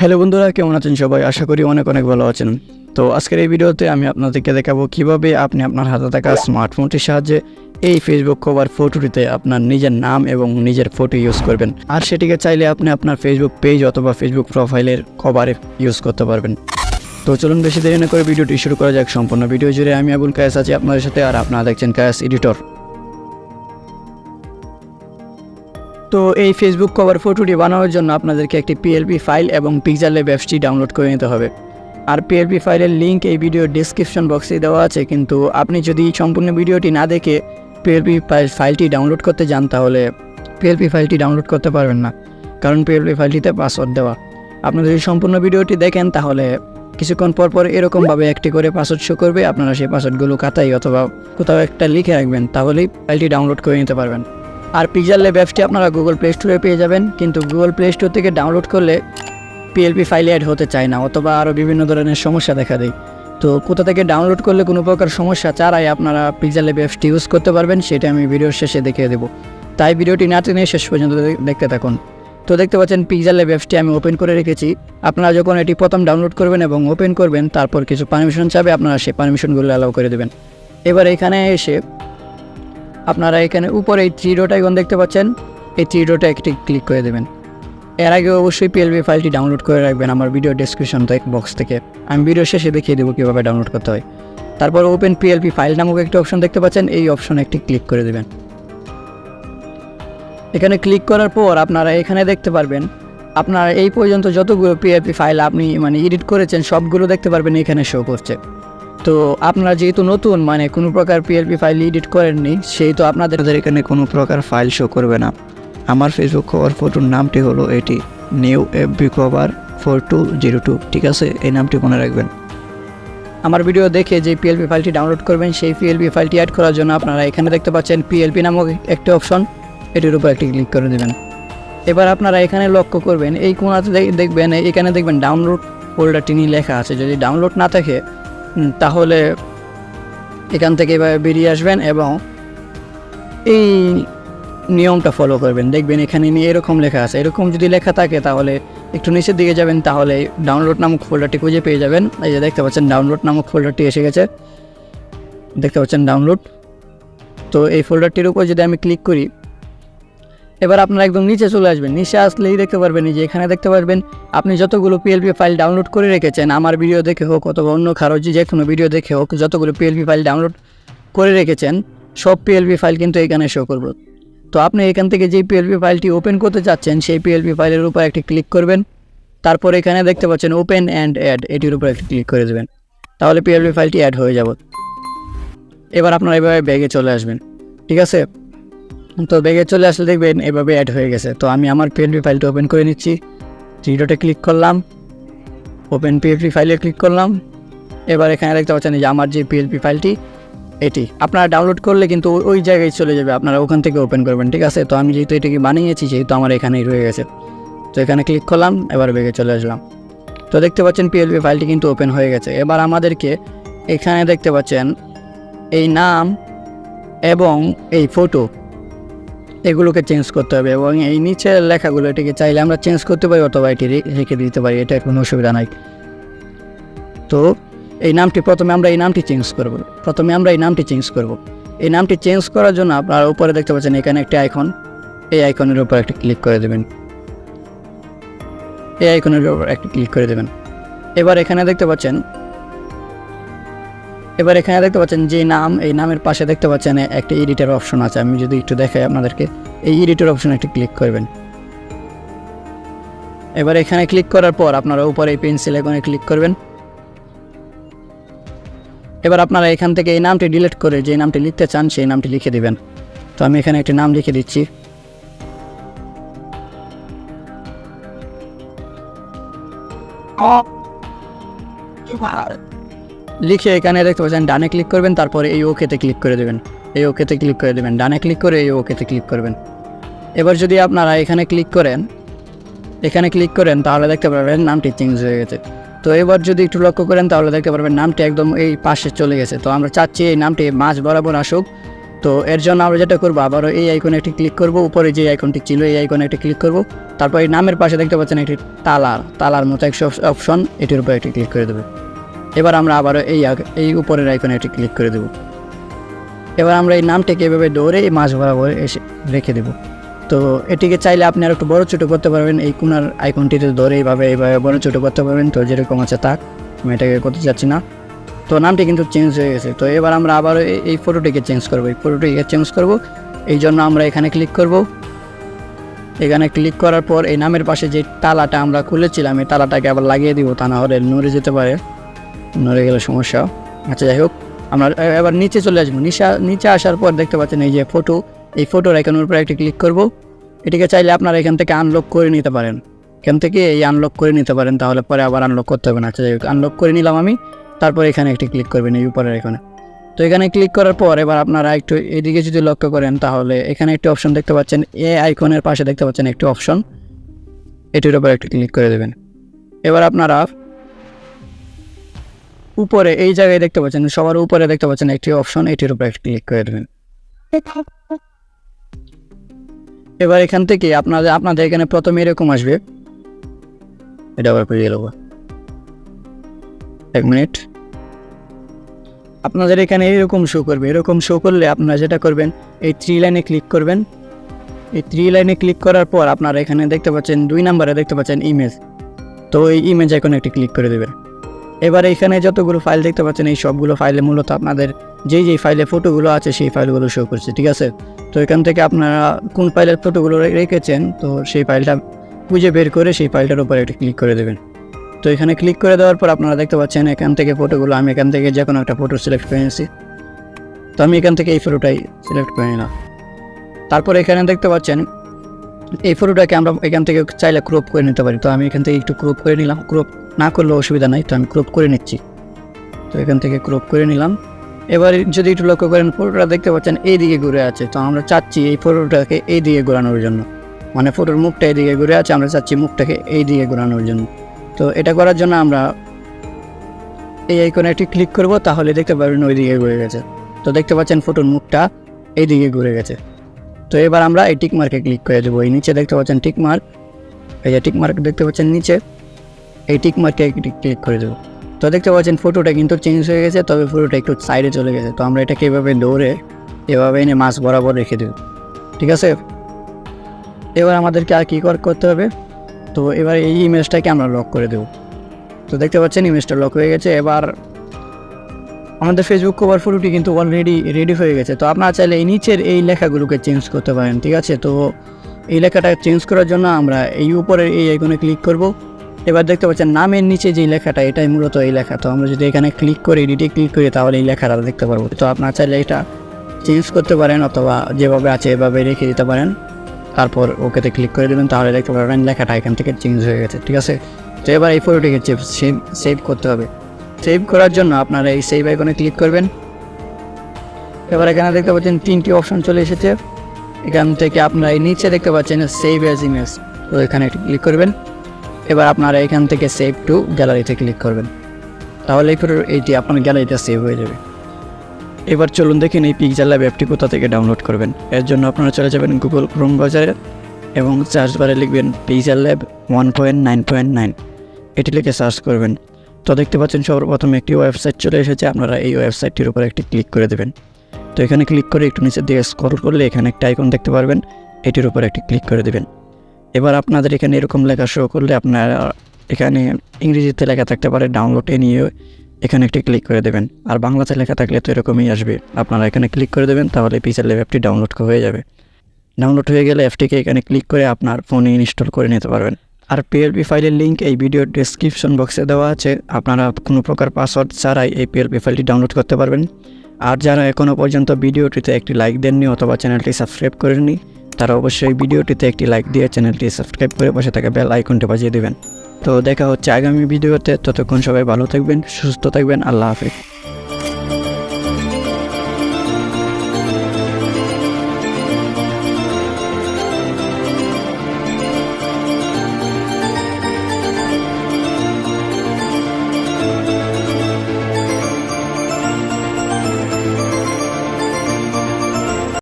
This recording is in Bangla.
হ্যালো বন্ধুরা, কেমন আছেন সবাই? আশা করি অনেক অনেক ভালো আছেন। তো আজকের এই ভিডিওতে আমি আপনাদেরকে দেখাবো কীভাবে আপনি আপনার হাতে থাকা স্মার্টফোনটির সাহায্যে এই ফেসবুক কভার ফটোটিতে আপনার নিজের নাম এবং নিজের ফটো ইউজ করবেন। আর সেটিকে চাইলে আপনি আপনার ফেসবুক পেজ অথবা ফেসবুক প্রোফাইলের কভারে ইউজ করতে পারবেন। তো চলুন বেশি দেরি না করে ভিডিওটি শুরু করা যাক। সম্পূর্ণ ভিডিও জুড়ে আমি আবুল কায়াস আছি আপনাদের সাথে, আর আপনারা দেখছেন কায়াস এডিটর। তো এই ফেসবুক কভার ফটোটি বানানোর জন্য আপনাদেরকে একটি পিএলপি ফাইল এবং পিকচার ল্যাব অ্যাপসটি ডাউনলোড করে নিতে হবে। আর পিএলপি ফাইলের লিঙ্ক এই ভিডিওর ডিসক্রিপশন বক্সে দেওয়া আছে, কিন্তু আপনি যদি সম্পূর্ণ ভিডিওটি না দেখে পিএলপি ফাইলটি ডাউনলোড করতে যান, তাহলে পিএলপি ফাইলটি ডাউনলোড করতে পারবেন না, কারণ পিএলপি ফাইলটিতে পাসওয়ার্ড দেওয়া। আপনি যদি সম্পূর্ণ ভিডিওটি দেখেন, তাহলে কিছুক্ষণ পর পর এরকমভাবে একটি করে পাসওয়ার্ড শো করবে, আপনারা সেই পাসওয়ার্ডগুলো খাতায় অথবা কোথাও একটা লিখে রাখবেন, তাহলেই ফাইলটি ডাউনলোড করে নিতে পারবেন। আর পিকচার ল্যাব অ্যাপসটি আপনারা গুগল প্লে স্টোরে পেয়ে যাবেন। কিন্তু গুগল প্লে স্টোর থেকে ডাউনলোড করলে পিএলপি ফাইলে অ্যাড হতে চায় না, অথবা আরও বিভিন্ন ধরনের সমস্যা দেখা দেয়। তো কোথা থেকে ডাউনলোড করলে কোনো প্রকার সমস্যা ছাড়াই আপনারা পিকচার ল্যাব অ্যাপসটি ইউজ করতে পারবেন, সেটা আমি ভিডিওর শেষে দেখিয়ে দেবো। তাই ভিডিওটি না টেনে শেষ পর্যন্ত দেখতে থাকুন। তো দেখতে পাচ্ছেন পিকচার ল্যাব অ্যাপসটি আমি ওপেন করে রেখেছি। আপনারা যখন এটি প্রথম ডাউনলোড করবেন এবং ওপেন করবেন, তারপর কিছু পারমিশন চাবে আপনারা সেই পারমিশনগুলো অ্যালাউ করে দেবেন। এবার এখানে এসে আপনারা এখানে উপরে এই থ্রি ডট আইকন দেখতে পাচ্ছেন। এই থ্রি ডটে একটি ক্লিক করে দেবেন। এর আগে অবশ্যই পিএলবি ফাইলটি ডাউনলোড করে রাখবেন আমার ভিডিও ডেসক্রিপশন বক্স থেকে। আমি ভিডিও শেষে দেখিয়ে দেবো কীভাবে ডাউনলোড করতে হয়। তারপর ওপেন পিএলপি ফাইল নামক একটি অপশন দেখতে পাচ্ছেন, এই অপশনে একটি ক্লিক করে দেবেন। এখানে ক্লিক করার পর আপনারা এখানে দেখতে পারবেন, আপনার এই পর্যন্ত যতগুলো পিএলপি ফাইল আপনি মানে এডিট করেছেন, সবগুলো দেখতে পারবেন এখানে শো করছে। তো আপনারা যেহেতু নতুন মানে কোনো প্রকার পিএলপি ফাইল এডিট করেননি সেই তো আপনাদের এখানে কোনো প্রকার ফাইল শো করবে না। আমার ফেসবুক কভার ফটোর নামটি হলো এটি new FB cover four two zero two ঠিক আছে? এই নামটি মনে রাখবেন। আমার ভিডিও দেখে যে পিএলপি ফাইলটি ডাউনলোড করবেন সেই পিএলপি ফাইলটি অ্যাড করার জন্য আপনারা এখানে দেখতে পাচ্ছেন পিএলপি নামক একটি অপশন এটির উপর একটি ক্লিক করে দেবেন। এবার আপনারা এখানে লক্ষ্য করবেন এই কোনাতে দেখবেন এখানে দেখবেন ডাউনলোড ফোল্ডারটি নিয়ে লেখা আছে। যদি ডাউনলোড না থাকে তাহলে এখান থেকে এভাবে বেরিয়ে আসবেন এবং এই নিয়মটা ফলো করবেন। দেখবেন এখানে নিয়ে এরকম লেখা আছে। এরকম যদি লেখা থাকে তাহলে একটু নিচের দিকে যাবেন, তাহলে ডাউনলোড নামক ফোল্ডারটি খুঁজে পেয়ে যাবেন। এই যে দেখতে পাচ্ছেন ডাউনলোড নামক ফোল্ডারটি এসে গেছে। দেখতে পাচ্ছেন ডাউনলোড তো এই ফোল্ডারটির উপর যদি আমি ক্লিক করি এবার আপনারা একদম নিচে চলে আসবেন। নিচে আসলেই দেখতে পারবেন যে এখানে দেখতে পারবেন, আপনি যতগুলো পিএলপি ফাইল ডাউনলোড করে রেখেছেন, আমার ভিডিও দেখে হোক অথবা অন্য কারও যে কোনো ভিডিও দেখে হোক, যতগুলো পিএলপি ফাইল ডাউনলোড করে রেখেছেন, সব পিএলপি ফাইল কিন্তু এখানে শো করবে। তো আপনি এখান থেকে যে পিএলপি ফাইলটি ওপেন করতে চাচ্ছেন, সেই পিএলপি ফাইলের উপর একটি ক্লিক করবেন। তারপর এখানে দেখতে পাচ্ছেন ওপেন অ্যান্ড অ্যাড এটির উপর একটি ক্লিক করে দেবেন। তাহলে পিএলপি ফাইলটি অ্যাড হয়ে যাবে। এবার আপনারা এভাবে ব্যাগে চলে আসবেন। ঠিক আছে? তো ব্যাগে চলে আসলে দেখবেন এভাবে অ্যাড হয়ে গেছে। তো আমি আমার পিএলপি ফাইলটা ওপেন করে নিচ্ছি। থ্রি ডটে ক্লিক করলাম। ওপেন পিএলপি ফাইলে ক্লিক করলাম। এবার এখানে দেখতে পাচ্ছেন যে আমার যে পিএলপি ফাইলটি এটি। আপনারা ডাউনলোড করলে কিন্তু ওই- ওই জায়গায় চলে যাবে। আপনারা ওখান থেকে ওপেন করবেন, ঠিক আছে? তো আমি যেহেতু এটাকে বানিয়েছি যেহেতু আমার এখানেই রয়ে গেছে। তো এখানে ক্লিক করলাম, এবার ব্যাগে চলে আসলাম। তো দেখতে পাচ্ছেন পিএলপি ফাইলটি কিন্তু ওপেন হয়ে গেছে। এবার আমাদেরকে এখানে দেখতে পাচ্ছেন এই নাম এবং এই ফটো এগুলোকে চেঞ্জ করতে হবে এবং এই নিচের লেখাগুলো এটিকে চাইলে আমরা চেঞ্জ করতে পারি অথবা এটি রেখে দিতে পারি, এটা কোনো অসুবিধা নাই। তো এই নামটি প্রথমে আমরা এই নামটি চেঞ্জ করব। প্রথমে আমরা এই নামটি চেঞ্জ করব। এই নামটি চেঞ্জ করার জন্য আপনারা উপরে দেখতে পাচ্ছেন এখানে একটি আইকন এই আইকনের উপর একটি ক্লিক করে দেবেন। এই আইকনের উপর একটি ক্লিক করে দেবেন। এবার এখানে দেখতে পাচ্ছেন এবার এখানে দেখতে পাচ্ছেন যে নাম, এই নামের পাশে দেখতে পাচ্ছেন একটা এডিটার অপশন আছে। আমি যদি একটু দেখাই আপনাদেরকে, এই এডিটর অপশনে একটি ক্লিক করবেন। এবার এখানে ক্লিক করার পর আপনারা উপরে এই পেন্সিল আইকনে ক্লিক করবেন। এবার আপনারা এখান থেকে এই নামটি ডিলিট করে যে নামটি লিখতে চান, সেই নামটি লিখে দিবেন। তো আমি এখানে একটি নাম লিখে দিচ্ছি। লিখে এখানে দেখতে পাচ্ছেন, ডানে ক্লিক করবেন, তারপরে এই ওকেতে ক্লিক করে দেবেন। এই ওকেতে ক্লিক করে দেবেন, ডানে ক্লিক করে এই ওকেতে ক্লিক করবেন। এবার যদি আপনারা এখানে ক্লিক করেন, এখানে ক্লিক করেন, তাহলে দেখতে পারবেন নামটি চেঞ্জ হয়ে গেছে। তো এবার যদি একটু লক্ষ্য করেন, তাহলে দেখতে পারবেন নামটি একদম এই পাশে চলে গেছে। তো আমরা চাচ্ছি এই নামটি মাঝ বরাবর আসুক। তো এর জন্য আমরা যেটা করব, আবারও এই আইকনে একটি ক্লিক করব, উপরে যে আইকনটি ছিল, এই আইকনে একটি ক্লিক করব। তারপর এই নামের পাশে দেখতে পাচ্ছেন একটি তালার তালার মতো একটি অপশন এটির উপর একটি ক্লিক করে দেবে। এবার আমরা আবারও এই এই উপরের আইকনে একটি ক্লিক করে দেবো। এবার আমরা এই নামটিকে এভাবে দৌড়ে এই মাছ বরাবর এসে রেখে দেবো। তো এটিকে চাইলে আপনি আর একটু বড় ছোটো করতে পারবেন। এই কোনার আইকনটিতে ধরে এইভাবে এইভাবে বড় ছোটো করতে পারবেন। তো যেরকম আছে তাক, আমি এটাকে করতে চাচ্ছি না। তো নামটি কিন্তু চেঞ্জ হয়ে গেছে। তো এবার আমরা আবার এই- এই ফটোটিকে চেঞ্জ করব। এই ফটোটিকে চেঞ্জ করব। এই জন্য আমরা এখানে ক্লিক করব। এখানে ক্লিক করার পর এই নামের পাশে যে তালাটা আমরা খুলেছিলাম, এই তালাটাকে আবার লাগিয়ে দিব। তা না হলে নড়ে যেতে পারে। নড়ে গেলে সমস্যা। আচ্ছা যাই হোক, আমরা এবার নিচে চলে আসব। নিচে নিচে আসার পর দেখতে পাচ্ছেন এই যে ফটো এই ফটোর আইকনের উপরে একটি ক্লিক করব। এটিকে চাইলে আপনারা এখান থেকে আনলক করে নিতে পারেন। এখান থেকে এই আনলক করে নিতে পারেন, তাহলে পরে আবার আনলক করতে হবে না। আচ্ছা যাই হোক আনলক করে নিলাম আমি। তারপর এখানে একটি ক্লিক করবেন এই উপরের এখানে তো এখানে ক্লিক করার পর এবার আপনারা একটু এদিকে যদি লক্ষ্য করেন, তাহলে এখানে একটি অপশন দেখতে পাচ্ছেন। এ আইকনের পাশে দেখতে পাচ্ছেন একটি অপশন এটির উপর একটু ক্লিক করে দেবেন। এবার আপনারা উপরে, এই জায়গায় দেখতে পাচ্ছেন, সবার উপরে দেখতে পাচ্ছেন একটি অপশন এটির উপরে ক্লিক করে দেবেন। এবার এখান থেকে আপনাদের আপনাদের এখানে প্রথমে এরকম আসবে। এটা আবার এক মিনিট আপনাদের এখানে এরকম শো করবে। এরকম শো করলে আপনারা যেটা করবেন, এই থ্রি লাইনে ক্লিক করবেন। এই থ্রি লাইনে ক্লিক করার পর আপনারা এখানে দেখতে পাচ্ছেন, দুই নাম্বারে দেখতে পাচ্ছেন ইমেজ তো এই ইমেজ এখন একটি ক্লিক করে দেবেন। এবার এখানে যতগুলো ফাইল দেখতে পাচ্ছেন, এই সবগুলো ফাইলে মূলত আপনাদের যেই যেই ফাইলে ফটোগুলো আছে, সেই ফাইলগুলো শো করছে, ঠিক আছে? তো এখান থেকে আপনারা কোন ফাইলের ফটোগুলো রেখেছেন, তো সেই ফাইলটা খুঁজে বের করে সেই ফাইলটার উপরে একটি ক্লিক করে দেবেন। তো এখানে ক্লিক করে দেওয়ার পর আপনারা দেখতে পাচ্ছেন, এখান থেকে ফটোগুলো আমি এখান থেকে যে কোনো একটা ফটো সিলেক্ট করে নিয়েছি। তো আমি এখান থেকে এই ফটোটাই সিলেক্ট করে নিলাম। তারপর এখানে দেখতে পাচ্ছেন এই ফটোটাকে আমরা এখান থেকে চাইলে ক্রপ করে নিতে পারি। তো আমি এখান থেকে একটু ক্রপ করে নিলাম। ক্রপ না করলে অসুবিধা নাই। তো আমি ক্রপ করে নিচ্ছি। তো এখান থেকে ক্রপ করে নিলাম। এবার যদি একটু লক্ষ্য করেন ফটোটা দেখতে পাচ্ছেন এই দিকে ঘুরে আছে। তো আমরা চাচ্ছি এই ফটোটাকে এই দিকে ঘোরানোর জন্য। মানে ফটোর মুখটা এইদিকে ঘুরে আছে, আমরা চাচ্ছি মুখটাকে এই দিকে ঘোরানোর জন্য। তো এটা করার জন্য আমরা এই আইকনে একটি ক্লিক করব, তাহলে দেখতে পারবেন ওই দিকে ঘুরে গেছে। তো দেখতে পাচ্ছেন ফটোর মুখটা এই দিকে ঘুরে গেছে। তো এবার আমরা এই টিক মার্কে ক্লিক করে দেবো। এই নিচে দেখতে পাচ্ছেন টিক মার্ক এই যে টিক মার্ক দেখতে পাচ্ছেন নিচে, এই টিক মার্কে ক্লিক করে দেবো। তো দেখতে পাচ্ছেন ফটোটা কিন্তু চেঞ্জ হয়ে গেছে, তবে ফটোটা একটু সাইডে চলে গেছে। তো আমরা এটাকে এভাবে দৌড়ে এভাবে এনে মাছ বরাবর রেখে দেব। ঠিক আছে? এবার আমাদেরকে আর কী কর- করতে হবে? তো এবার এই ইমেজটাকে আমরা লক করে দেব। তো দেখতে পাচ্ছেন ইমেজটা লক হয়ে গেছে। এবার আমাদের ফেসবুক কভার ফটোটি কিন্তু অলরেডি রেডি হয়ে গেছে। তো আপনারা চাইলে এই নিচের এই লেখাগুলোকে চেঞ্জ করতে পারেন, ঠিক আছে? তো এই লেখাটা চেঞ্জ করার জন্য আমরা এই উপরের এই আইকনে ক্লিক করব। এবার দেখতে পাচ্ছেন নামের নিচে যে লেখাটা, এটাই মূলত এই লেখা। তো আমরা যদি এখানে ক্লিক করি এডিটে ক্লিক করি, তাহলে এই লেখাটা দেখতে পারব। তো আপনারা চাইলে এটা চেঞ্জ করতে পারেন অথবা যেভাবে আছে এভাবে রেখে দিতে পারেন। তারপর ওকেতে ক্লিক করে দেবেন, তাহলে দেখতে পারবেন লেখাটা এখান থেকে চেঞ্জ হয়ে গেছে, ঠিক আছে? তো এবার এই ফটোটিকে সেভ সেভ করতে হবে। সেভ করার জন্য আপনারা এই সেভ আইকনে ক্লিক করবেন। এবার এখানে দেখতে পাচ্ছেন তিনটি অপশন চলে এসেছে। এখান থেকে আপনারা এই নিচে দেখতে পাচ্ছেন সেভ অ্যাজ ইমেজ তো এখানে ক্লিক করবেন। এবার আপনারা এখান থেকে সেভ টু গ্যালারিতে ক্লিক করবেন। তাহলে এই এইটি আপনার গ্যালারিতে সেভ হয়ে যাবে। এবার চলুন দেখেন এই পিকচার ল্যাব অ্যাপটি কোথা থেকে ডাউনলোড করবেন। এর জন্য আপনারা চলে যাবেন গুগল ক্রোম বাজারে এবং সার্চ বারে লিখবেন picture lab one point nine point nine এটি লিখে সার্চ করবেন। তো দেখতে পাচ্ছেন সর্বপ্রথম একটি ওয়েবসাইট চলে এসেছে, আপনারা এই ওয়েবসাইটটির উপর একটি ক্লিক করে দেবেন। তো এখানে ক্লিক করে একটু নিচের দিকে স্ক্রল করলে এখানে একটা আইকন দেখতে পারবেন, এটির উপর একটি ক্লিক করে দেবেন। এবার আপনাদের এখানে এরকম লেখা শো করলে আপনারা এখানে ইংরেজিতে লেখা থাকতে পারে ডাউনলোডে নিয়ে এখানে একটি ক্লিক করে দেবেন। আর বাংলাতে লেখা থাকলে তো এরকমই আসবে, আপনারা এখানে ক্লিক করে দেবেন, তাহলে পিসের ল্যাব অ্যাপটি ডাউনলোড হয়ে যাবে। ডাউনলোড হয়ে গেলে অ্যাপটিকে এখানে ক্লিক করে আপনার ফোনে ইনস্টল করে নিতে পারবেন। আর পিএলপি ফাইলের লিঙ্ক এই ভিডিওর ডেসক্রিপশন বক্সে দেওয়া আছে। আপনারা কোনো প্রকার পাসওয়ার্ড ছাড়াই এই পিএলপি ফাইলটি ডাউনলোড করতে পারবেন। আর যারা এখনও পর্যন্ত ভিডিওটিতে একটি লাইক দেননি অথবা চ্যানেলটি সাবস্ক্রাইব করেননি, তারা অবশ্যই ভিডিওটিতে একটি লাইক দিয়ে চ্যানেলটি সাবস্ক্রাইব করে পাশে থাকা বেল আইকনটি বাজিয়ে দেবেন। তো দেখা হচ্ছে আগামী ভিডিওতে ততক্ষণ সবাই ভালো থাকবেন, সুস্থ থাকবেন, আল্লাহ হাফিজ।